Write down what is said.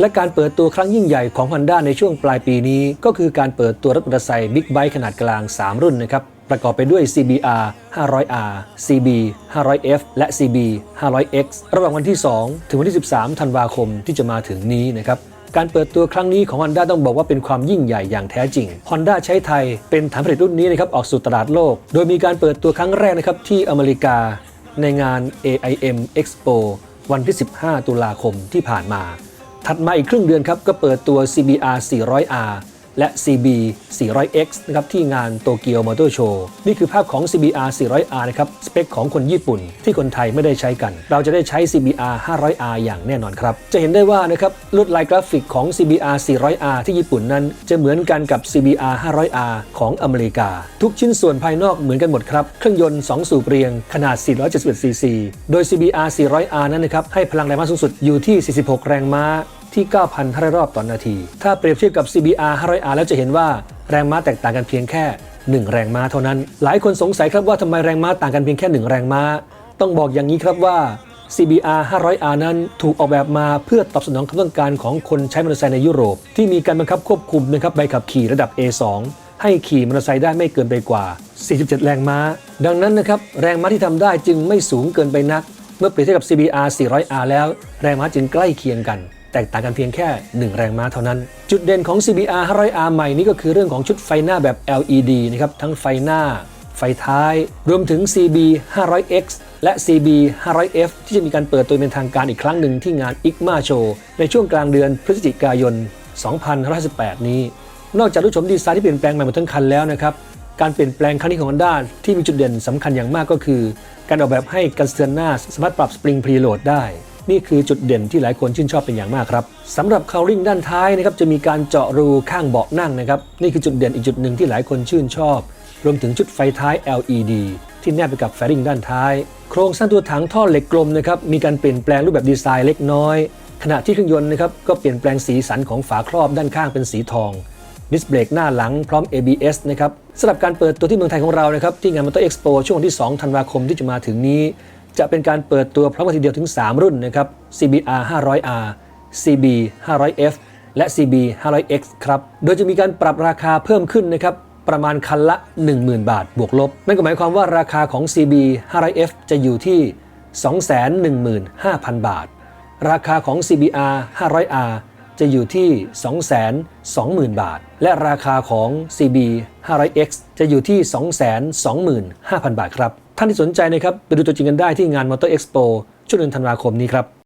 และการเปิดตัวครั้งยิ่งใหญ่ของ Honda ในช่วงปลายปีนี้ ก็คือการเปิดตัวรถมอเตอร์ไซค์บิ๊กไบค์ขนาดกลาง 3 รุ่นนะครับ ประกอบไปด้วย CBR 500R CB 500F และ CB 500X ระหว่างวันที่ 2 ถึงวันที่ 13 ธันวาคมที่จะมาถึงนี้นะครับการเปิดตัวครั้งนี้ของ Honda ต้องบอกว่าเป็นความยิ่งใหญ่อย่างแท้จริง Honda ใช้ไทยเป็นฐานผลิตรุ่นนี้นะครับออกสู่ตลาดโลก โดยมีการเปิดตัวครั้งแรกนะครับที่อเมริกา ในงาน AIM Expo วันที่ 15 ตุลาคมที่ผ่านมา ถัดมาอีกครึ่งเดือนครับก็เปิดตัว CBR 400R และ CB 400X นะครับที่งานโตเกียวมอเตอร์โชว์นี่คือภาพของ CBR 400R นะครับ สเปคของคนญี่ปุ่นที่คนไทยไม่ได้ใช้กัน เราจะได้ใช้ CBR 500R อย่างแน่นอนครับ จะเห็นได้ว่านะครับลวดลายกราฟิกของ CBR 400R ที่ญี่ปุ่นนั้น จะเหมือนกันกับ CBR 500R ของอเมริกา ทุกชิ้นส่วนภายนอกเหมือนกันหมดครับ เครื่องยนต์ 2 สูบเรียงขนาด 471cc โดย CBR 400R นั้นนะครับให้พลังแรงม้าสูงสุดอยู่ที่ 46 แรงม้า ที่ 9,500 รอบต่อนนาที ถ้าเปรียบเทียบกับ CBR 500R แล้วจะเห็นว่าแรงม้าแตกต่างกันเพียงแค่ 1 แรงม้าเท่านั้น หลายคนสงสัยครับว่าทำไมแรงม้าต่างกันเพียงแค่ 1 แรงม้า ต้องบอกอย่างนี้ครับว่า CBR 500R นั้นถูกออกแบบมาเพื่อตอบสนองความต้องการของคนใช้มอเตอร์ไซค์ในยุโรป ที่มีการบังคับควบคุมนะครับใบขับขี่ระดับ A2 ให้ขี่มอเตอร์ไซค์ได้ไม่เกินไปกว่า 47 แรงม้า ดังนั้นนะครับแรงม้าที่ทำได้จึงไม่สูงเกินไปนัก เมื่อเปรียบเทียบกับ CBR 400R แล้ว แรงม้าจึงใกล้เคียงกัน แตกต่างกันเพียงแค่ 1 แรงม้าเท่านั้น จุดเด่นของ CBR 500R ใหม่นี้ก็คือเรื่องของชุดไฟหน้าแบบ LED นะครับทั้งไฟหน้า ไฟท้าย รวมถึง CB 500X และ CB 500F ที่จะมีการเปิดตัวเป็นทางการอีกครั้งหนึ่งที่งาน ICMA Show ในช่วงกลางเดือนพฤศจิกายน2518 นี้ นอกจากรูปชมดีไซน์ที่เปลี่ยนแปลงใหม่หมดทั้งคันแล้วนะครับการเปลี่ยนแปลงครั้งนี้ของ Honda ที่มีจุดเด่นสำคัญอย่างมากก็คือ การออกแบบให้กันเตือนหน้าสามารถปรับสปริงพรีโหลดได้ นี่คือจุดเด่นที่หลายคนชื่นชอบเป็นอย่างมากครับสำหรับคาริ่งด้านท้ายนะครับจะมีการเจาะรูข้างเบาะนั่งนะครับนี่คือจุดเด่นอีกจุดหนึ่งที่หลายคนชื่นชอบ รวมถึงชุดไฟท้าย LED ที่แนบไปกับแฟริงด้านท้าย โครงสร้างตัวถังท่อเหล็กกลมนะครับมีการเปลี่ยนแปลงรูปแบบดีไซน์เล็กน้อย ขณะที่เครื่องยนต์นะครับก็เปลี่ยนแปลงสีสันของฝาครอบด้านข้างเป็นสีทองดิสเบรกหน้าหลังพร้อม ABS นะครับสำหรับการเปิดตัวที่เมืองไทยของเรานะครับที่งาน Motor Expo ช่วงที่ 2 ธันวาคมที่จะมาถึงนี้ จะเป็นการเปิดตัวพร้อมกันทีเดียวถึง 3 รุ่นนะครับ CBR 500R CB 500F และ CB 500X ครับ โดยจะมีการปรับราคาเพิ่มขึ้นนะครับประมาณคันละ 10,000 บาทบวกลบ นั่นก็หมายความว่าราคาของ CB 500F จะอยู่ที่ 215,000 บาท ราคาของ CBR 500R จะอยู่ที่ 220,000 บาท และราคาของ CB 500X จะอยู่ที่ 225,000 บาทครับ ท่านที่สนใจนะครับไปดูตัวจริงกันได้ที่งานมอเตอร์เอ็กซ์โปช่วงเดือนธันวาคมนี้ครับ